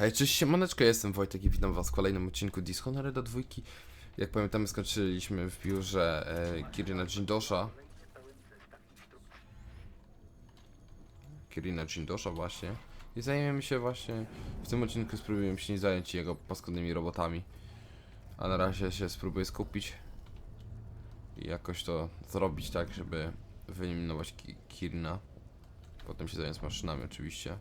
Hej, cześć, siemaneczko, jestem Wojtek i witam was w kolejnym odcinku Dishonored dwójki. Jak pamiętamy, skończyliśmy w biurze e, Kirina Jindosha. Kirina Jindosha właśnie. I zajmiemy się właśnie, w tym odcinku spróbujemy się nie zająć jego paskudnymi robotami. A na razie się spróbuję skupić i jakoś to zrobić tak, żeby wyeliminować Ki Kirina. Potem się zająć maszynami oczywiście.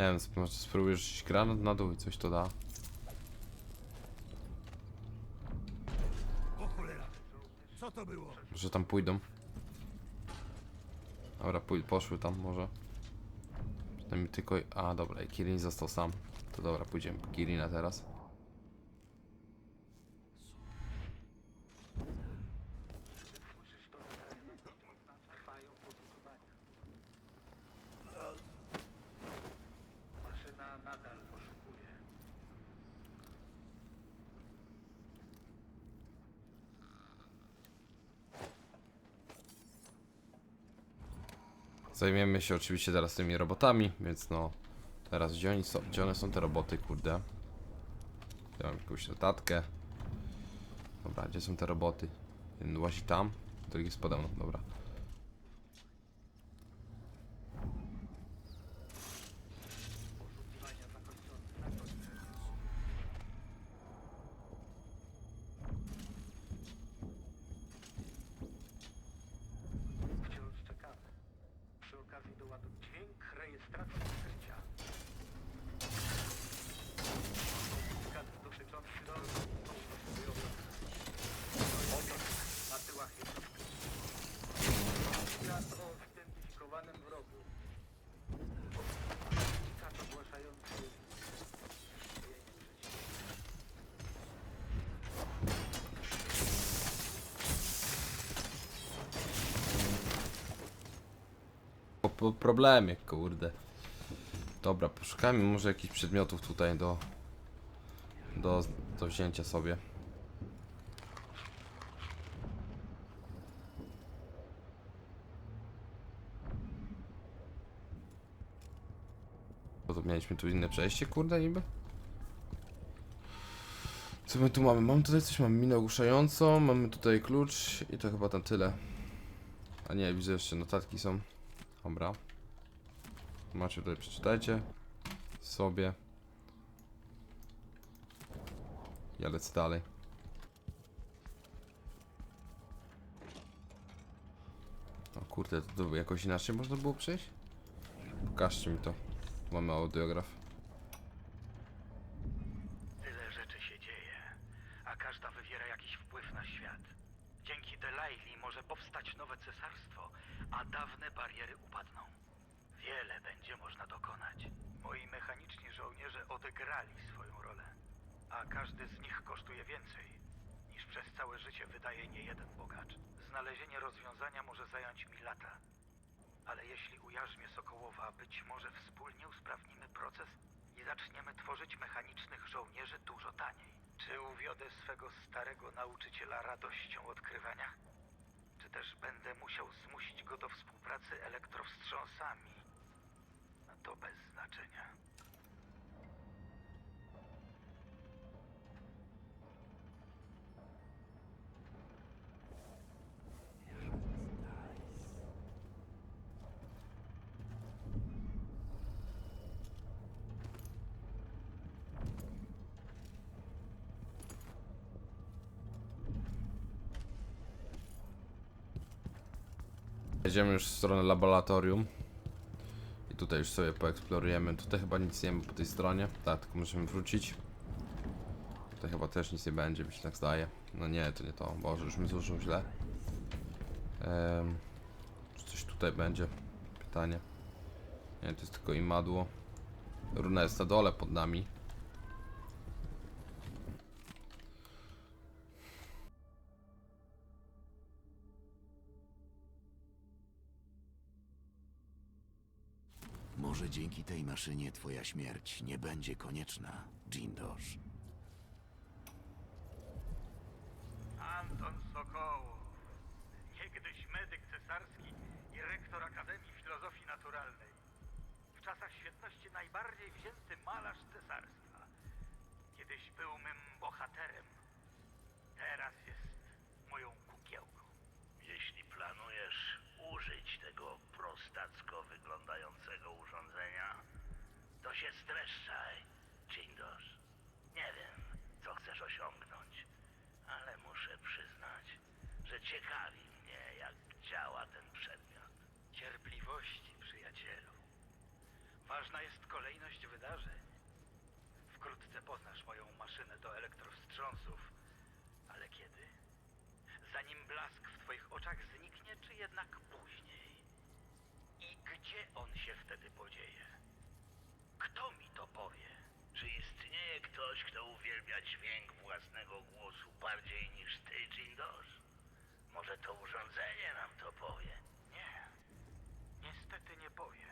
Nie wiem, sp- może spróbujesz rzucić granat na dół i coś to da. Co to było? Że tam pójdą. Dobra, pój poszły tam może. Przynajmniej tylko... A, dobra, i Kirin został sam. To dobra, pójdziemy po Kirina teraz. Zajmiemy się oczywiście teraz tymi robotami, więc no... Teraz gdzie, oni są, gdzie one są te roboty, kurde? Ja mam jakąś notatkę. Dobra, gdzie są te roboty? Jeden łazi tam, drugi jest pode mną, dobra. Po problemie, kurde. Dobra, poszukajmy może jakichś przedmiotów tutaj do... Do, do wzięcia sobie. Bo to mieliśmy tu inne przejście, kurde, niby? Co my tu mamy? Mamy tutaj coś, mamy minę ogłuszającą, mamy tutaj klucz i to chyba tam tyle. A nie, widzę jeszcze notatki są. Dobra. Macie tutaj, przeczytajcie sobie. Ja lecę dalej. O kurde, to, to jakoś inaczej można było przejść? Pokażcie mi to. Mamy audiograf. Wydaje niejeden bogacz. Znalezienie rozwiązania może zająć mi lata. Ale jeśli ujarzmię Sokołowa, być może wspólnie usprawnimy proces i zaczniemy tworzyć mechanicznych żołnierzy dużo taniej. Czy uwiodę swego starego nauczyciela radością odkrywania? Czy też będę musiał zmusić go do współpracy elektrowstrząsami? No to bez znaczenia. Jedziemy już w stronę laboratorium. I tutaj już sobie poeksplorujemy. Tutaj chyba nic nie ma po tej stronie. Tak, tylko musimy wrócić. Tutaj chyba też nic nie będzie, mi się tak zdaje. No nie, to nie to. Boże, już mi złożył źle. Czy coś tutaj będzie? Pytanie. Nie, to jest tylko imadło. Runa jest na dole pod nami. Może dzięki tej maszynie twoja śmierć nie będzie konieczna, Jindosz. Anton Sokołow, niegdyś medyk cesarski i rektor Akademii Filozofii Naturalnej. W czasach świetności najbardziej wzięty malarz cesarstwa. Kiedyś był mym bohaterem. Teraz jest moją kukiełką. Jeśli planujesz użyć tego prostacko wyglądającego urządzenia, to się streszczaj, Jindosz. Nie wiem, co chcesz osiągnąć, ale muszę przyznać, że ciekawi mnie, jak działa ten przedmiot. Cierpliwości, przyjacielu. Ważna jest kolejność wydarzeń. Wkrótce poznasz moją maszynę do elektrowstrząsów. Ale kiedy? Zanim blask w twoich oczach zniknie, czy jednak później? I gdzie on się wtedy podzieje? To powie? Czy istnieje ktoś, kto uwielbia dźwięk własnego głosu bardziej niż ty, Jindosz? Może to urządzenie nam to powie? Nie. Niestety nie powie.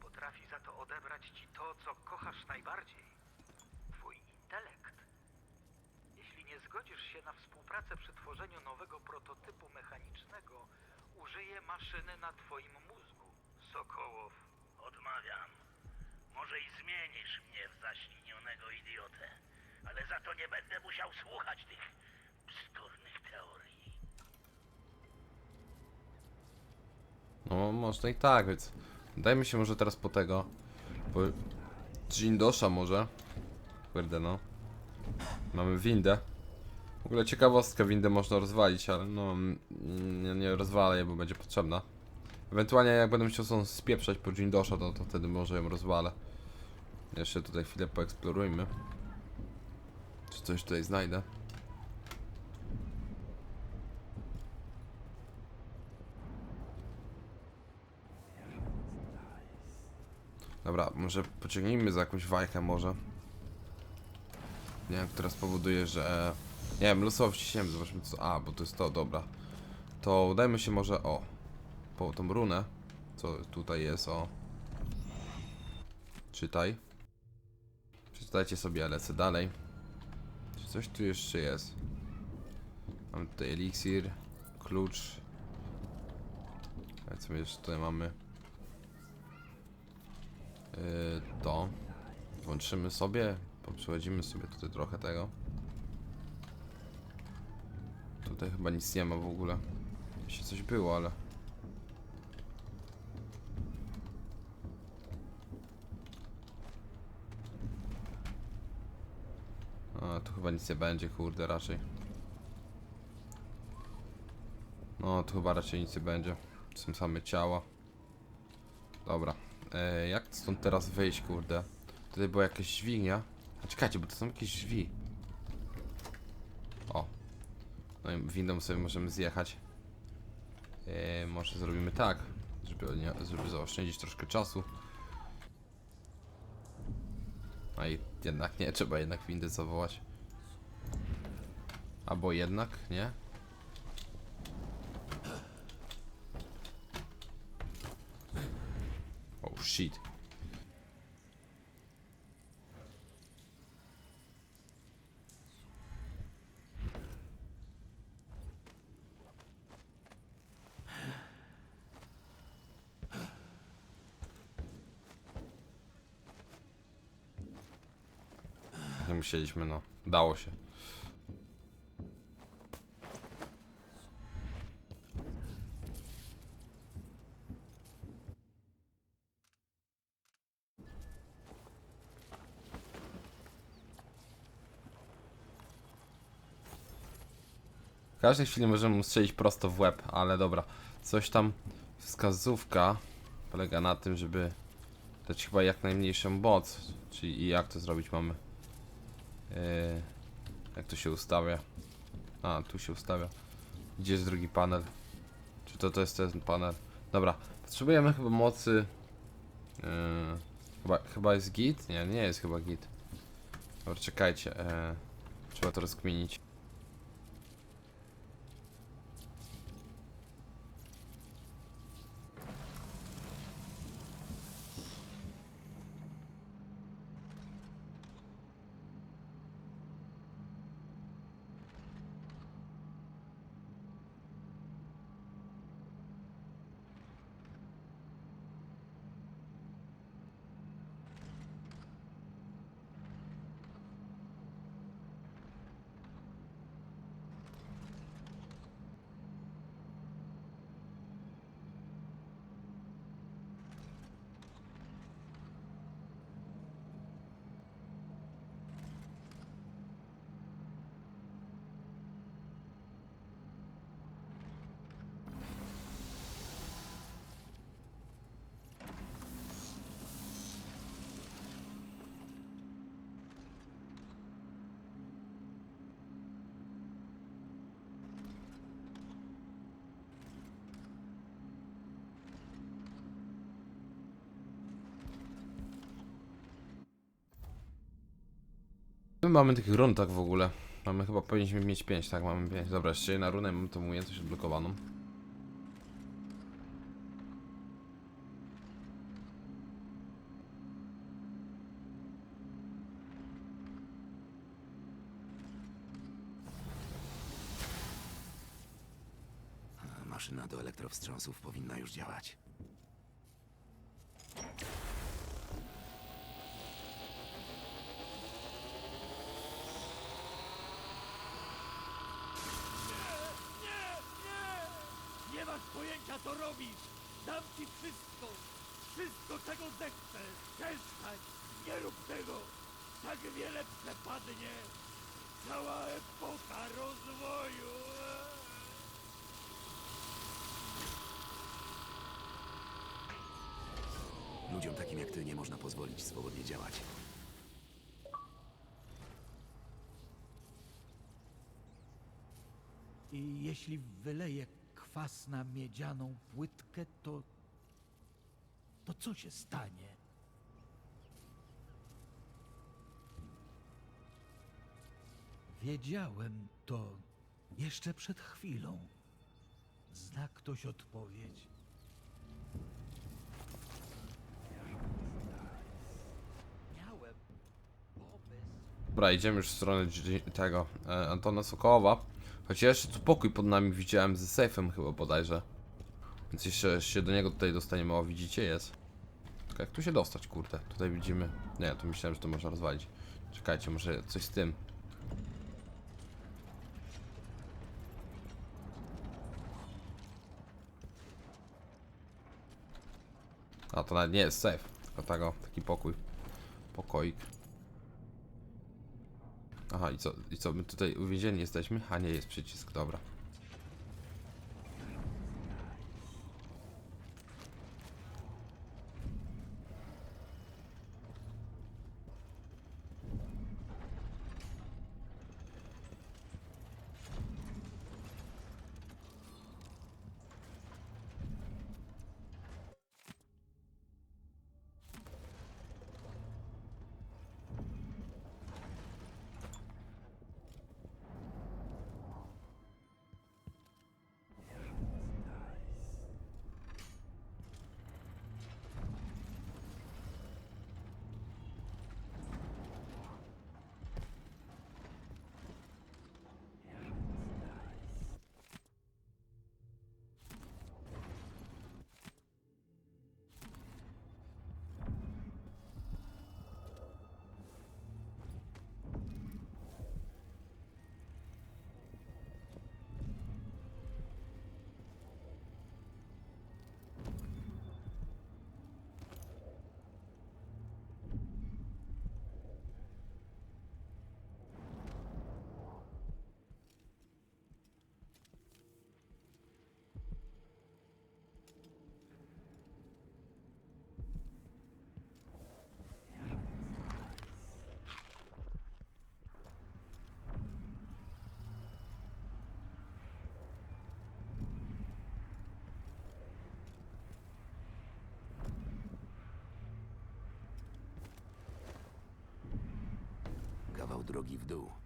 Potrafi za to odebrać ci to, co kochasz najbardziej. Twój intelekt. Jeśli nie zgodzisz się na współpracę przy tworzeniu nowego prototypu mechanicznego, użyję maszyny na twoim mózgu, Sokołow. Odmawiam. Może i zmienisz mnie w zaślinionego idiotę, ale za to nie będę musiał słuchać tych bzdurnych teorii. No, można i tak, więc dajmy się może teraz po tego. Po Jindosza może. Kurde no. Mamy windę. W ogóle ciekawostka, windę można rozwalić, ale no mm, nie, nie rozwalę jej, bo będzie potrzebna. Ewentualnie jak będę musiał spieprzać po Jindosza, to, to wtedy może ją rozwalę. Jeszcze tutaj chwilę poeksplorujmy. Czy coś tutaj znajdę. Dobra, może pociągnijmy za jakąś wajchę może. Nie wiem, która spowoduje, że... Nie wiem, losowo wciśniemy, zobaczmy co... A, bo to jest to, dobra. To udajmy się może, o... Po tą runę. Co tutaj jest, o... Czytaj. Przeczytajcie sobie, ja lecę dalej. Czy coś tu jeszcze jest? Mamy tutaj eliksir, klucz. A co my jeszcze tutaj mamy? Yy, to. Włączymy sobie, poprzechodzimy sobie tutaj trochę tego. Tutaj chyba nic nie ma w ogóle. Jeszcze coś było, ale... A, tu chyba nic nie będzie, kurde, raczej. No, tu chyba raczej nic nie będzie. Są same ciała. Dobra. E, jak stąd teraz wyjść, kurde? Tutaj była jakaś dźwignia. A czekajcie, bo to są jakieś drzwi. O. No i windą sobie możemy zjechać. E, może zrobimy tak, żeby, nie, żeby zaoszczędzić troszkę czasu. A i jednak nie, trzeba jednak windę zawołać. Albo jednak, nie? Oh shit. Musieliśmy, no. Dało się. Każdej chwili możemy mu strzelić prosto w łeb, ale dobra. Coś tam wskazówka polega na tym, żeby dać chyba jak najmniejszą moc. Czyli jak to zrobić mamy? Yy, jak to się ustawia? A, tu się ustawia. Gdzie jest drugi panel? Czy to, to jest ten panel? Dobra, potrzebujemy chyba mocy. Yy, chyba, chyba jest git? Nie, nie jest chyba git. Dobra, czekajcie. E, trzeba to rozkminić. My mamy tych run tak w ogóle. Mamy chyba, powinniśmy mieć 5, tak, mamy 5. Dobra, jeszcze na runę mam tą umiejętność odblokowaną. Maszyna do elektrowstrząsów powinna już działać. Nie masz co robisz! Dam ci wszystko! Wszystko, czego zechcesz! Przestań! Nie rób tego! Tak wiele przepadnie! Cała epoka rozwoju! Ludziom takim jak ty nie można pozwolić swobodnie działać. I jeśli wyleję kwas na miedzianą płytkę, to. to co się stanie? Wiedziałem to jeszcze przed chwilą. Zna ktoś odpowiedź? Dobra, idziemy już w stronę tego e, Antona Sokołowa. Choć ja jeszcze tu pokój pod nami widziałem ze sejfem chyba bodajże. Więc jeszcze się do niego tutaj dostaniemy. O, widzicie, jest. Jak tu się dostać, kurde? Tutaj widzimy. Nie, tu myślałem, że to można rozwalić. Czekajcie, może coś z tym. A to nawet nie jest safe, tylko tego, taki pokój. Pokoik. Aha, i co, i co, my tutaj uwięzieni jesteśmy? A nie, jest przycisk, dobra. Drogi w dół.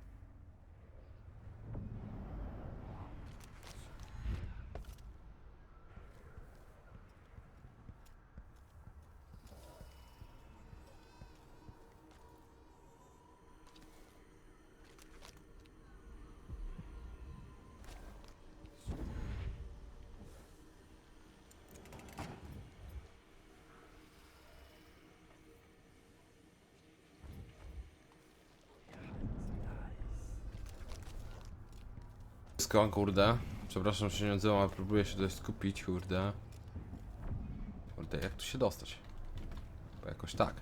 Wszystko, kurde. Przepraszam, że się nie odzywam, ale próbuję się dość skupić, kurde. Kurde, jak tu się dostać? Bo jakoś tak.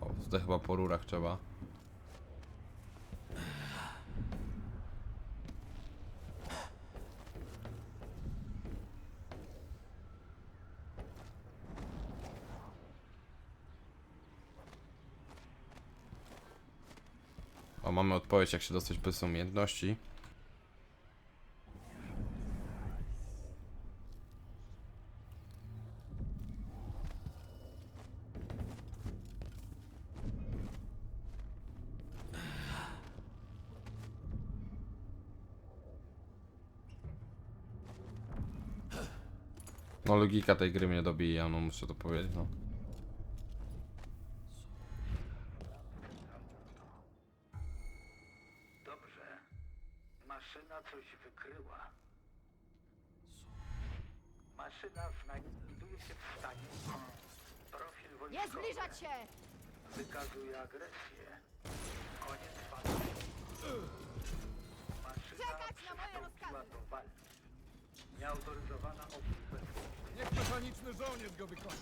O, tutaj chyba po rurach trzeba. O, mamy odpowiedź, jak się dostać bez umiejętności. No logika tej gry mnie dobija, no muszę to powiedzieć, no. Dobrze. Maszyna coś wykryła. Maszyna znajduje się w stanie. Profil Nie wojskowy zbliżać się! wykazuje agresję. Koniec walki. Maszyna Czekać na moje przystąpiła rozkazy. do walki. Nieautoryzowana obsługa. Niech mechaniczny żołnierz go wykończy.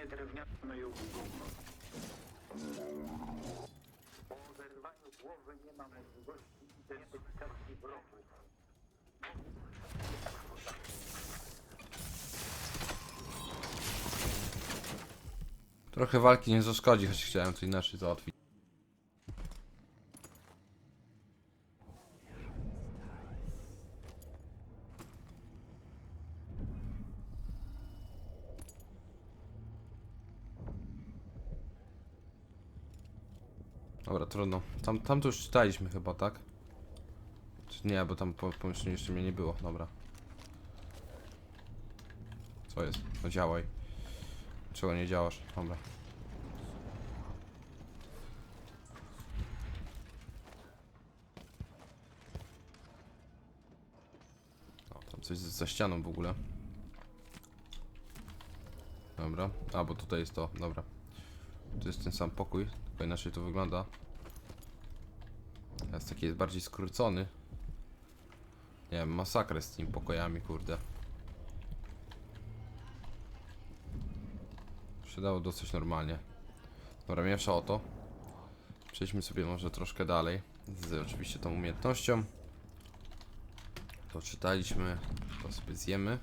Gumą. Po głowy nie ma możliwości identyfikacji wrogów. Trochę walki nie zaszkodzi, choć chciałem to inaczej załatwić. Dobra, trudno. Tam, tam to już czytaliśmy chyba, tak? Czy nie, bo tam po pomieszczeniu jeszcze mnie nie było. Dobra. Co jest? No działaj. Czego nie działasz? Dobra. O, tam coś za ścianą w ogóle. Dobra. A, bo tutaj jest to. Dobra. Tu jest ten sam pokój, tylko inaczej to wygląda. Teraz taki jest bardziej skrócony. Nie wiem, masakrę z tymi pokojami, kurde. się dało dosyć normalnie. Dobra, mniejsza o to. Przejdźmy sobie może troszkę dalej. Z oczywiście tą umiejętnością. To czytaliśmy. To sobie zjemy.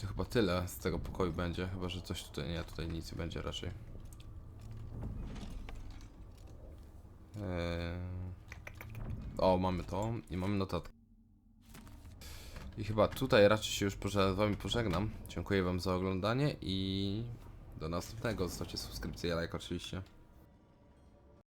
To chyba tyle z tego pokoju będzie. Chyba, że coś tutaj. Nie, tutaj nic nie będzie raczej. O, mamy to. I mamy notatkę. I chyba tutaj raczej się już z wami pożegnam. Dziękuję wam za oglądanie i do następnego. Zostawcie subskrypcję, like oczywiście.